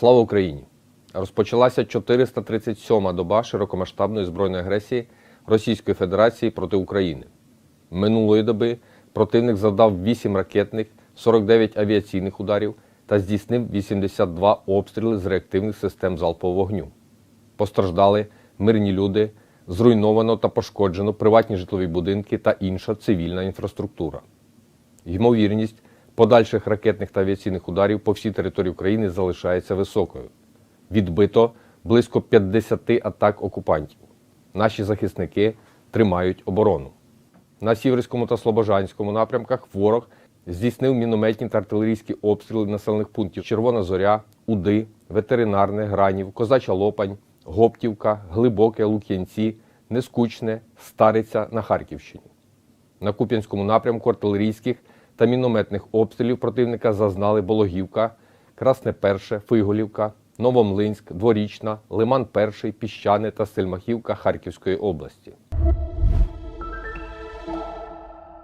Слава Україні! Розпочалася 437-ма доба широкомасштабної збройної агресії Російської Федерації проти України. Минулої доби противник завдав 8 ракетних, 49 авіаційних ударів та здійснив 82 обстріли з реактивних систем залпового вогню. Постраждали мирні люди, зруйновано та пошкоджено приватні житлові будинки та інша цивільна інфраструктура. Ймовірність подальших ракетних та авіаційних ударів по всій території України залишається високою. Відбито близько 50 атак окупантів. Наші захисники тримають оборону. На Сіверському та Слобожанському напрямках ворог здійснив мінометні та артилерійські обстріли населених пунктів Червона Зоря, Уди, Ветеринарне, Гранів, Козача Лопань, Гоптівка, Глибоке, Лук'янці, Нескучне, Стариця на Харківщині. На Куп'янському напрямку артилерійських та мінометних обстрілів противника зазнали Бологівка, Красне Перше, Фиголівка, Новомлинськ, Дворічна, Лиман Перший, Піщане та Сельмахівка Харківської області.